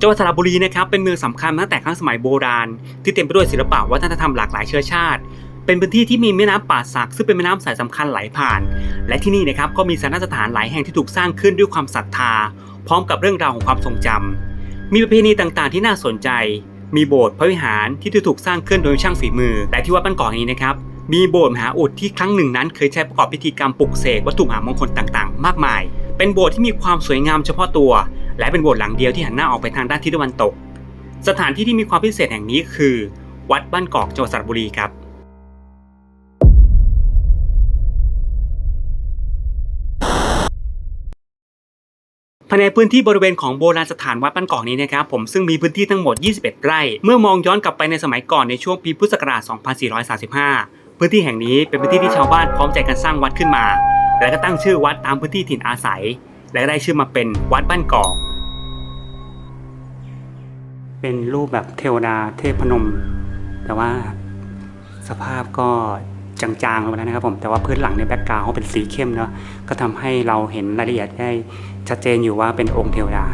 จังหวัดสระบุรีนะครับเป็นเมืองสำคัญตั้งแต่ครั้งสมัยโบราณ ที่เต็มไปด้วยศิลปะวัฒนธรรมหลากหลายเชื้อชาติ เป็นพื้นที่ที่มีแม่น้ำป่าสักซึ่งเป็นแม่น้ำสายสำคัญไหลผ่าน และที่นี่นะครับก็มีสถานสถานหลายแห่งที่ถูกสร้างขึ้นด้วยความศรัทธา พร้อมกับเรื่องราวของความทรงจำมีประเพณีต่างๆ ที่น่าสนใจ มีโบสถ์พระวิหารที่ถูกสร้างขึ้นโดยช่างฝีมือแต่ที่วัดบ้านกอกแห่งนี้นะครับมีโบสถ์มหาอุดที่ครั้งหนึ่งนั้นเคยใช้ประกอบพิธีกรรมปลุกเสกวัตถุมหามงคลต่างๆ มากมาย เป็นโบสถ์ที่มีความสวยงามเฉพาะตัว และเป็นโบสถ์หลังเดียวที่หันหน้าออกไปทางด้านทิศตะวันตก สถานที่ที่มีความพิเศษแห่งนี้คือ วัดบ้านกอกจังหวัดสระบุรีครับภายในพื้นที่บริเวณของโบราณสถานวัดบ้านกอกนี้นะครับผมซึ่งมีพื้นที่ทั้งหมด 21 ไร่ เมื่อมองย้อนกลับไปในสมัยก่อนในช่วงปีพุทธศักราช 2435 พื้นที่แห่งนี้เป็นพื้นที่ที่ชาวบ้านพร้อมใจกันสร้างวัดขึ้นมา และก็ตั้งชื่อวัดตามพื้นที่ถิ่นอาศัย และก็ได้ชื่อมาเป็นวัดบ้านกอก เป็นรูปแบบเทวดาเทพนม แต่ว่าสภาพก็จางๆลงไปแล้วนะครับผม แต่ว่าพื้นหลังในแบ็กกราวด์เขาเป็นสีเข้มเนาะก็ทำให้เราเห็นรายละเอียดได้ชัดเจนอยู่ว่าเป็นองค์เทวดา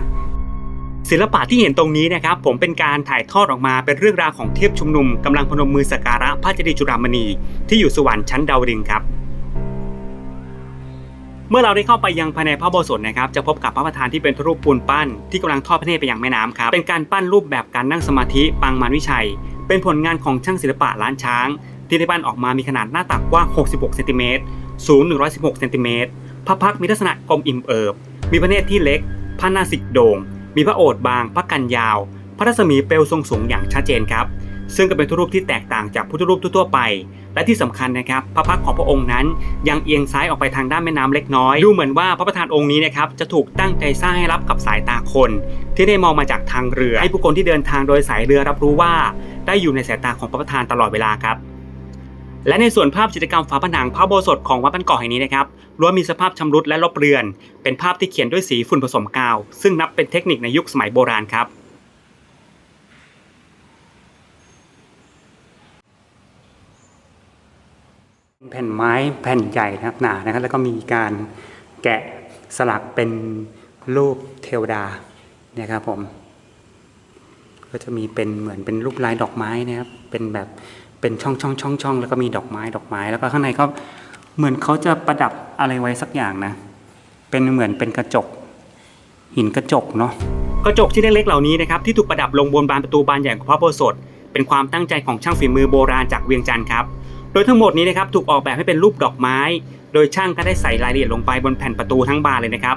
ศิลปะที่เห็นตรงนี้นะครับ ผมเป็นการถ่ายทอดออกมาเป็นเรื่องราวของเทพชุมนุมกำลังพนมมือสักการะพระเจดีย์จุฬามณีที่อยู่สวรรค์ชั้นดาวดึงครับ มื่อเราได้เข้าไปยังภายในพระโบสถนะครับจะพบกับพระประธานที่เป็นรูปปูนปั้น ที่กำลังทอดพระเนตรไปยังแม่น้ำครับเป็นการปั้นรูปแบบการนั่งสมาธิปางมารวิชัย เป็นผลงานของช่างศิลปะล้านช้าง ที่ได้ปั้นออกมามีขนาดหน้าตักกว้าง 66 เซนติเมตร สูง 116 เซนติเมตร พระพักมีลักษณะกลมอิ่มเอิบ มีพระเนตรที่เล็ก พระหนาสิกโด่ง มีพระโอษฐ์บาง พระกันยาว พระรัศมีเปลวทรงสูงอย่างชัดเจนครับ ซึ่งก็เป็นพุรูปที่แตกต่างจากพุทธรูปทั่วไป และที่สำคัญนะครับ พระพักของพระองค์นั้นยังเอียงซ้ายออกไปทางด้านแม่น้ำเล็กน้อย ดูเหมือนว่าพระประธานองค์นี้นะครับจะถูกตั้งใจสร้างให้รับกับสายตาคน ที่ได้มองมาจากทางเรือ ให้ผู้คนที่เดินทางโดยสายเรือรับรู้ว่า ได้อยู่ในสายตาของพระประธานตลอดเวลาครับและในส่วนภาพจิตรกรรมฝาผนังพระโบสถของวัดบ้านเกาะแห่งนี้นะครับล้วนมีสภาพชำรุดและลบเลือน เป็นภาพที่เขียนด้วยสีฝุ่นผสมกาว ซึ่งนับเป็นเทคนิคในยุคสมัยโบราณครับ แผ่นไม้แผ่นใหญ่นะครับหนานะครับ แล้วก็มีการแกะสลักเป็นรูปเทวดาเนะครับผม ก็จะมีเป็นเหมือนเป็นรูปลายดอกไม้นะครับ เป็นแบบเป็นช่องช่องช่องช่องแล้วก็มีดอกไม้ดอกไม้ แล้วก็ข้างในก็เหมือนเขาจะประดับอะไรไว้สักอย่างนะ เป็นเหมือนเป็นกระจก หินกระจกเนาะกระจกที่เล็กๆเหล่านี้นะครับที่ถูกประดับลงบนบานประตูบานใหญ่ของพระอุโบสถเป็นความตั้งใจของช่างฝีมือโบราณจากเวียงจันทร์ครับ โดยทั้งหมดนี้นะครับถูกออกแบบให้เป็นรูปดอกไม้ โดยช่างก็ได้ใส่รายละเอียดลงไปบนแผ่นประตูทั้งบานเลยนะครับ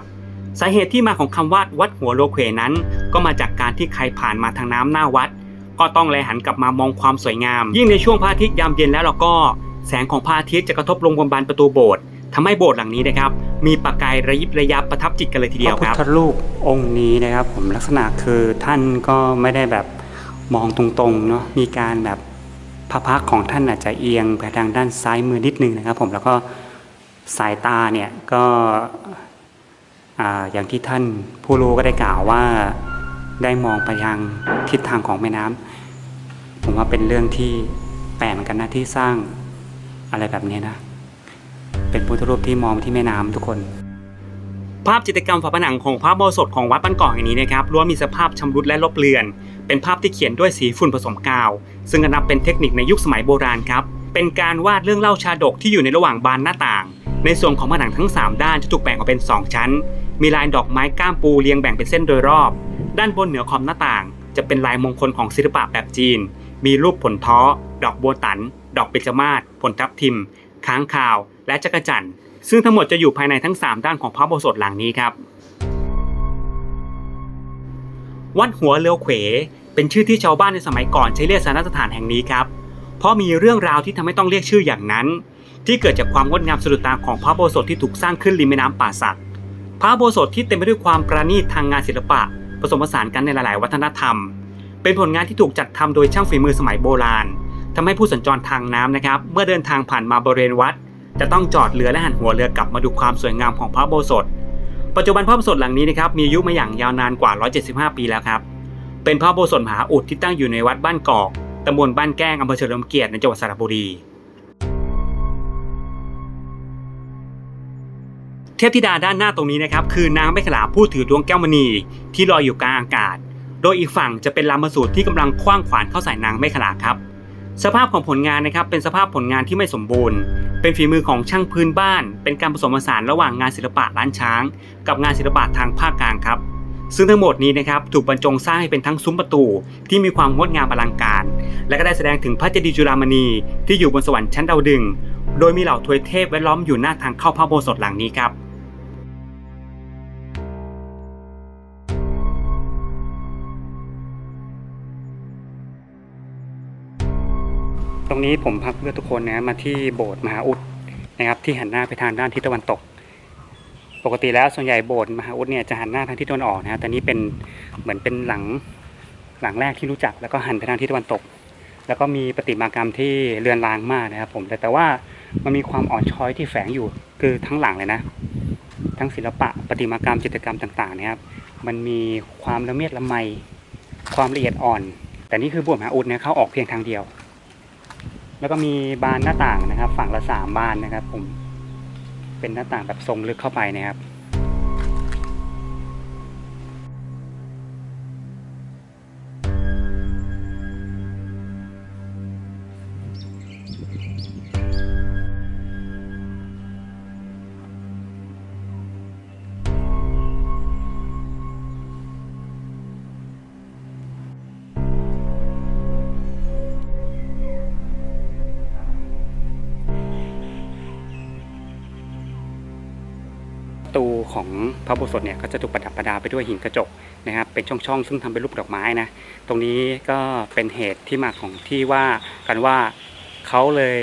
สาเหตุที่มาของคำว่าวัดหัวโลเควนั้น ก็มาจากการที่ใครผ่านมาทางน้ำหน้าวัด ก็ต้องแลหันกลับมามองความสวยงาม ยิ่งในช่วงพระอาทิตย์ยามเย็นแล้วเราก็ แสงของพระอาทิตย์จะกระทบลงบนบานประตูโบสถ์ทำให้โบสถ์หลังนี้นะครับ มีประกายระยิบระยับประทับจิตกันเลยทีเดียวครับพระพุทธรูปองค์นี้นะครับ ผมลักษณะคือท่านก็ไม่ได้แบบมองตรงๆเนาะมีการแบบ พระพักของท่านอาจจะเอียงไปทางด้านซ้ายมือนิดนึงนะครับ ผมแล้วก็สายตาเนี่ยก็อ่าอย่างที่ท่านผู้รู้ก็ได้กล่าวว่าได้มองไปทางทิศทางของแม่น้ำผมว่าเป็นเรื่องที่แปลกเหมือนกันนะที่สร้างอะไรแบบนี้นะ เป็นพุทธรูปที่มองที่แม่น้ำทุกคน ภาพจิตรกรรมฝาผนังของพระโบสถของวัดบ้านเกาะแห่งนี้นะครับล้วนมีสภาพชำรุดและลบเลือน เป็นภาพที่เขียนด้วยสีฝุ่นผสมกาว ซึ่งนับเป็นเทคนิคในยุคสมัยโบราณครับ เป็นการวาดเรื่องเล่าชาดกที่อยู่ในระหว่างบานหน้าต่าง ในส่วนของผนังทั้ง 3 ด้านจะถูกแบ่งออกเป็น 2 ชั้น มีลายดอกไม้ก้ามปูเรียงแบ่งเป็นเส้นโดยรอบ ด้านบนเหนือขอบหน้าต่าง จะเป็นลายมงคลของศิลปะแบบจีน มีรูปผลท้อ ดอกบัวตัน ดอกเบญจมาศผลทับทิม ค้างคาว และจักรจั่น ซึ่งทั้งหมดจะอยู่ภายในทั้ง 3 ด้านของพระโบสถหลังนี้ครับ วัดหัวเรือเขว เป็นชื่อที่ชาวบ้านในสมัยก่อนใช้เรียกสถานสถานแห่งนี้ครับ เพราะมีเรื่องราวที่ทำให้ต้องเรียกชื่ออย่างนั้น ที่เกิดจากความงดงามสะดุดตาของพระโบสถที่ถูกสร้างขึ้นริมแม่น้ำป่าสักพระโบสถที่เต็มไปด้วยความประณีตทางงานศิลปะ ผสมผสานกันในหลาย ๆ วัฒนธรรม เป็นผลงานที่ถูกจัดทำโดยช่างฝีมือสมัยโบราณทำให้ผู้สัญจรทางน้ำนะครับ เมื่อเดินทางผ่านมาบริเวณวัด จะต้องจอดเรือและหันหัวเรือกลับมาดูความสวยงามของพระโบสถปัจจุบันพระโบสถหลังนี้นะครับมีอายุมาอย่างยาวนานกว่า 175 ปีแล้วครับ เป็นพระโบสถมหาอุดที่ตั้งอยู่ในวัดบ้านกอกตำบลบ้านแก้งอำเภอเฉลิมเกียรติในจังหวัดสระบุรี เทพธิดาด้านหน้าตรงนี้นะครับคือนางแม่ขลาผู้ถือดวงแก้วมณีที่ลอยอยู่กลางอากาศ โดยอีกฝั่งจะเป็นลามสูตรที่กำลังคว้างขวานเข้าใส่นางไม่ขลาครับ สภาพของผลงานนะครับเป็นสภาพผลงานที่ไม่สมบูรณ์ เป็นฝีมือของช่างพื้นบ้าน เป็นการผสมผสานระหว่างงานศิลปะล้านช้าง กับงานศิลปะทางภาคกลางครับ ซึ่งทั้งหมดนี้นะครับถูกบรรจงสร้างให้เป็นทั้งซุ้มประตู ที่มีความงดงามอลังการ และก็ได้แสดงถึงพระเจดีย์จุฬามณีที่อยู่บนสวรรค์ชั้นดาวดึง โดยมีเหล่าทวยเทพแวดล้อมอยู่หน้าทางเข้าพระโบสถหลังนี้ครับ รงนี้ผมพาเพื่อทุกคนนะมาที่โบสถ์มหาอุดนะครับที่หันหน้าไปทางด้านทิศตะวันตก ปกติแล้วส่วนใหญ่โบสถ์มหาอุดเนี่ยจะหันหน้าทางทิศตะวันออกนะฮะแต่นี่เป็นเหมือนเป็นหลังหลังแรกที่รู้จักแล้วก็หันไปทางทิศตะวันตก แล้วก็มีประติมากรรมที่เรือนรางมากนะครับผมแต่แต่ว่ามันมีความอ่อนช้อยที่แฝงอยู่คือทั้งหลังเลยนะ ทั้งศิลปะประติมากรรมจิตรกรรมต่างๆนะครับ มันมีความละเมียดละไมความละเอียดอ่อน แต่นี่คือโบสถ์มหาอุดเนี่ยเข้าออกเพียงทางเดียว แล้วก็มีบานหน้าต่างนะครับ ฝั่งละสามบานนะครับ ผม เป็นหน้าต่างแบบทรงลึกเข้าไปนะครับ ตูของพระโบสถเนี่ยก็จะถูกประดับประดาไปด้วยหินกระจกนะครับ เป็นช่องๆ ซึ่งทำเป็นรูปดอกไม้นะ ตรงนี้ก็เป็นเหตุที่มาของที่ว่ากันว่าเขาเลย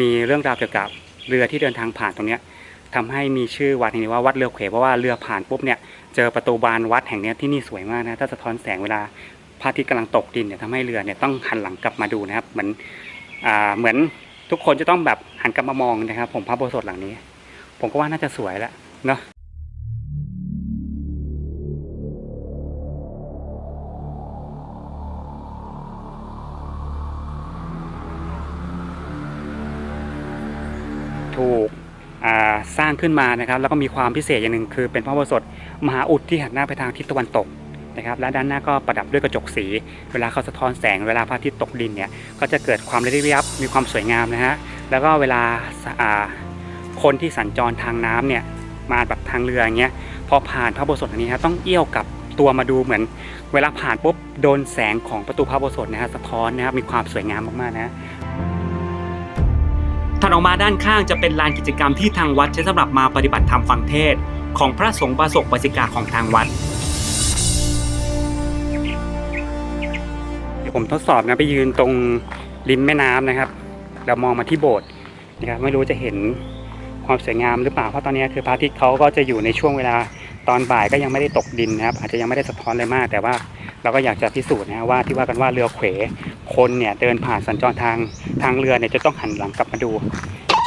มีเรื่องราวเกี่ยวกับเรือที่เดินทางผ่านตรงเนี้ยทำให้มีชื่อวัดแห่งนี้ว่าวัดเรือเขวเพราะว่าเรือผ่านปุ๊บเนี่ยเจอประตูบานวัดแห่งนี้ที่นี่สวยมากนะถ้าสะท้อนแสงเวลาพระอาทิตย์กำลังตกดินเนี่ยทำให้เรือเนี่ยต้องหันหลังกลับมาดูนะครับเหมือนอเหมือนทุกคนจะต้องแบบหันกลับมามองนะครับ ผมพระโบสถหลังนี้ ผมก็ว่าน่าจะสวยแล้ว นะถูกสร้างขึ้นมานะครับ แล้วก็มีความพิเศษอย่างหนึ่งคือเป็นพระอุโบสถมหาอุดที่หันหน้าไปทางทิศตะวันตกนะครับและด้านหน้าก็ประดับด้วยกระจกสี เวลาเขาสะท้อนแสงเวลาพระอาทิตย์ตกดินเนี่ยก็จะเกิดความระยิบยับมีความสวยงามนะฮะแล้วก็เวลาคนที่สัญจรทางน้ำเนี่ย มาแบบทางเรืออย่างเงี้ยพอผ่านพระโบสถอันนี้ครับต้องเอี้ยวกับตัวมาดูเหมือน เวลาผ่านปุ๊บโดนแสงของประตูพระโบสถนะฮะสะท้อนนะครับมีความสวยงามมากๆนะถัดออกมาด้านข้างจะเป็นลานกิจกรรมที่ทางวัดใช้สำหรับมาปฏิบัติธรรมฟังเทศ ของพระสงฆ์บาศกบาสิกาของทางวัดเดี๋ยวผมทดสอบนะไปยืนตรงริมแม่น้ำนะครับแล้วมองมาที่โบสถ์นะครับไม่รู้จะเห็น ความสวยงามหรือเปล่าเพราะตอนนี้คือพระอาทิตย์เขาก็จะอยู่ในช่วงเวลาตอนบ่ายก็ยังไม่ได้ตกดินนะครับ อาจจะยังไม่ได้สะท้อนอะไรมาก แต่ว่าเราก็อยากจะพิสูจน์นะว่าที่ว่ากันว่าเรือเขวคนเนี่ยเดินผ่านสัญจรทางทางเรือเนี่ยจะต้องหันหลังกลับมาดู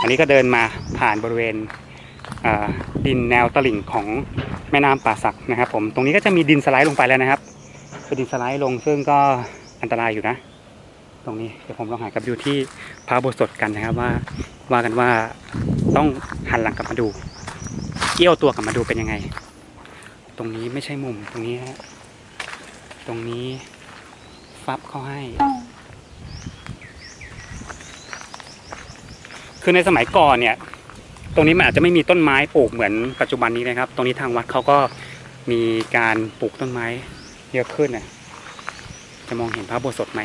อันนี้ก็เดินมาผ่านบริเวณดินแนวตลิ่งของแม่น้ำป่าสักนะครับ ผมตรงนี้ก็จะมีดินสไลด์ลงไปแล้วนะครับเป็นดินสไลด์ลงซึ่งก็อันตรายอยู่นะ ตรงนี้เดี๋ยวผมลองหากลับดูที่พระโบสถกันนะครับว่าว่ากันว่า ต้องหันหลังกลับมาดูเอี้ยวตัวกลับมาดูเป็นยังไง ตรงนี้ไม่ใช่มุมตรงนี้ฮะตรงนี้ฟับเขาให้ คือในสมัยก่อนเนี่ย ตรงนี้มันอาจจะไม่มีต้นไม้ปลูกเหมือนปัจจุบันนี้นะครับ ตรงนี้ทางวัดเขาก็มีการปลูกต้นไม้เยอะขึ้นนะจะมองเห็นพระโบสถไหม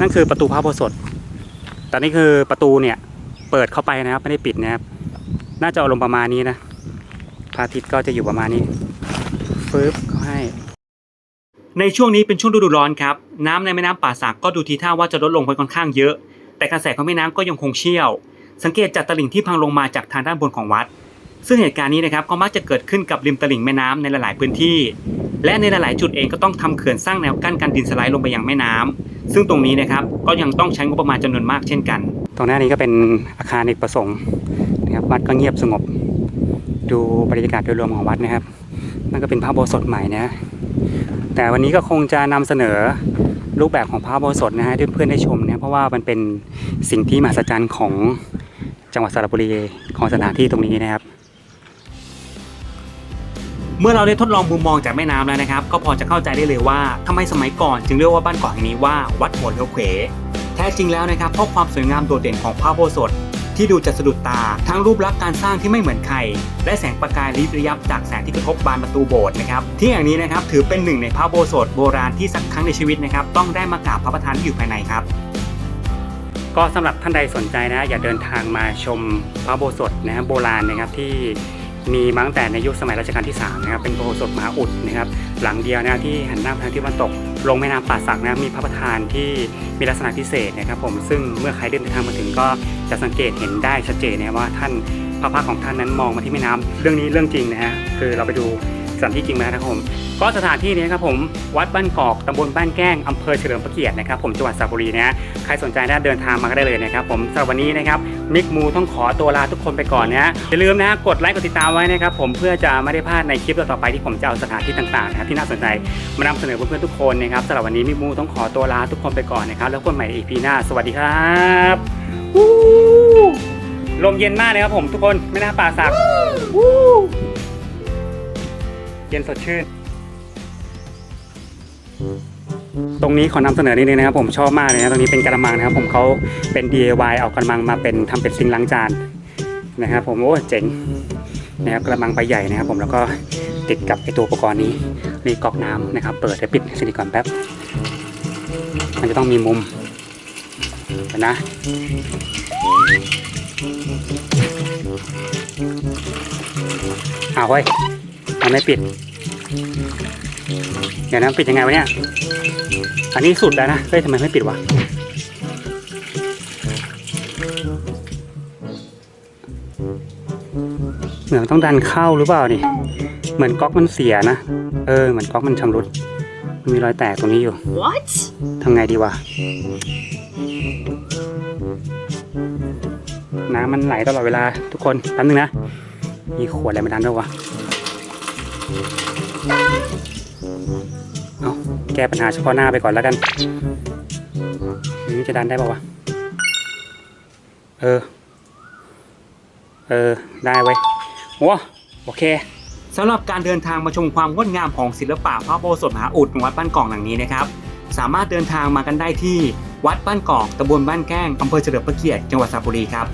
นั่นคือประตูพระโบสถแต่นี่คือประตูเนี่ย เปิดเข้าไปนะครับ ไม่ได้ปิดนะครับ น่าจะอารมณ์ประมาณนี้นะพระอาทิตย์ก็จะอยู่ประมาณนี้ฟืบเขาให้ ในช่วงนี้เป็นช่วงฤดูร้อนครับ น้ำในแม่น้ำป่าสักก็ดูทีท่าว่าจะลดลงไปค่อนข้างเยอะ แต่กระแสของแม่น้ำก็ยังคงเชี่ยว สังเกตจากตลิ่งที่พังลงมาจากทางด้านบนของวัด ซึ่งเหตุการณ์นี้นะครับก็มักจะเกิดขึ้นกับริมตลิ่งแม่น้ำในหลาย ๆ พื้นที่ และในหลาย ๆ จุดเองก็ต้องทำเขื่อนสร้างแนวกั้นการดินสไลด์ลงไปยังแม่น้ำซึ่งตรงนี้นะครับก็ยังต้องใช้งบประมาณจำนวนมากเช่นกัน ตรงหน้านี้ก็เป็นอาคารเอกประสงค์นะครับวัดก็เงียบสงบ ดูบรรยากาศโดยรวมของวัดนะครับนั่นก็เป็นพระโบสถใหม่นะแต่วันนี้ก็คงจะนำเสนอรูปแบบของพระโบสถนะฮะให้เพื่อนๆได้ชมนะเพราะว่ามันเป็นสิ่งที่มหัศจรรย์ของจังหวัดสระบุรีของสถานที่ตรงนี้นะครับ เมื่อเราได้ทดลองมุมมองจากแม่น้ำแล้วนะครับ ก็พอจะเข้าใจได้เลยว่าทำไมสมัยก่อน จึงเรียกว่าบ้านเกาะแห่งนี้ว่าวัดหัวเรือเขว แท้จริงแล้วนะครับเพราะความสวยงามโดดเด่นของพระโบสถที่ดูจะสะดุดตา ทั้งรูปลักษณ์การสร้างที่ไม่เหมือนใคร และแสงประกายริบระยับจากแสงที่กระทบบานประตูโบสถ์นะครับ ที่แห่างนี้นะครับถือเป็นหนึ่งในพระโบสถโบราณที่สักครั้งในชีวิตนะครับ ต้องได้มากราบพระประธานที่อยู่ภายในครับ ก็สำหรับท่านใดสนใจนะอย่าเดินทางมาชมพระโบสถนะครับโบราณนะครับที่มีมาตั้งแต่ในยุคสมัยรัชกาลที่3นะครับเป็นโบสถมหาอุดนะครับ หลังเดียวนะที่หันหน้าทางที่ตะวันตก ลงแม่น้ำป่าสักนะมีพระประธานที่มีลักษณะพิเศษนะครับผมซึ่งเมื่อใครเดินทางมาถึงก็จะสังเกตเห็นได้ชัดเจนนะว่าท่านพระพักของท่านนั้นมองมาที่แม่น้ำเรื่องนี้เรื่องจริงนะฮะคือเราไปดู สถานที่จริงมาแล้วนะครับผมก็สถานที่นี้ครับผมวัดบ้านกอกตำบลบ้านแก้งอำเภอเฉลิมพระเกียรตินะครับผมจังหวัดสระบุรีนะใครสนใจนะเดินทางมาได้เลยนะครับผมสำหรับวันนี้นะครับมิกมูต้องขอตัวลาทุกคนไปก่อนนะฮะอย่าลืมนะฮะกดไลค์กดติดตามไว้นะครับผมเพื่อจะไม่ได้พลาดในคลิปต่อไปที่ผมจะเอาสถานที่ต่างๆนะครับที่น่าสนใจมานำเสนอเพื่อนๆทุกคนนะครับสำหรับวันนี้มิกมูต้องขอตัวลาทุกคนไปก่อนนะครับแล้วพบกันใหม่ใน EP หน้า สวัสดีครับลมเย็นมากเลยครับผมทุกคนไม่น่าป่าสักว เย็นสดชื่น ตรงนี้ขอนำเสนอนิดนึงนะครับผมชอบมากเลยนะตรงนี้เป็นกระมังนะครับผมเขาเป็น DIY เอากระมังมาเป็นทำเป็นซิงล้างจานนะครับผมโอ้เจ๋งนะครับกระมังใบใหญ่นะครับ ผมแล้วก็ติดกับไอตัวอุปกรณ์นี้รีกรอกน้ำนะครับ เปิดและปิดสนิทก่อนแป๊บมันจะต้องมีมุมนะเอาวเฮ้ มันไม่ปิด เดี๋ยวนะปิดยังไงวะเนี่ย อันนี้สุดแล้วนะเฮ้ยทำไมไม่ปิดวะ เหมือนต้องดันเข้าหรือเปล่านี่ เหมือนก๊อกมันเสียนะ เออ เหมือนก๊อกมันชำรุด มันมีรอยแตกตรงนี้อยู่ What? ทำไงดีวะ น้ำมันไหลตลอดเวลาทุกคนแป๊บนึงนะ มีขวดอะไรมาดันด้วยวะ เอาแก้ปัญหาเฉพาะหน้าไปก่อนแล้วกันนี่จะดันได้ป่าวะ เออ เออ ได้เว้ยโอ้โอเคสำหรับการเดินทางมาชมความงดงามของศิลปะพระโบสถมหาอุดวัดบ้านกองหลังนี้นะครับ สามารถเดินทางมากันได้ที่วัดบ้านกอกตำบลบ้านแก้งอำเภอเฉลิมพระเกียรติจังหวัดสระบุรีครับ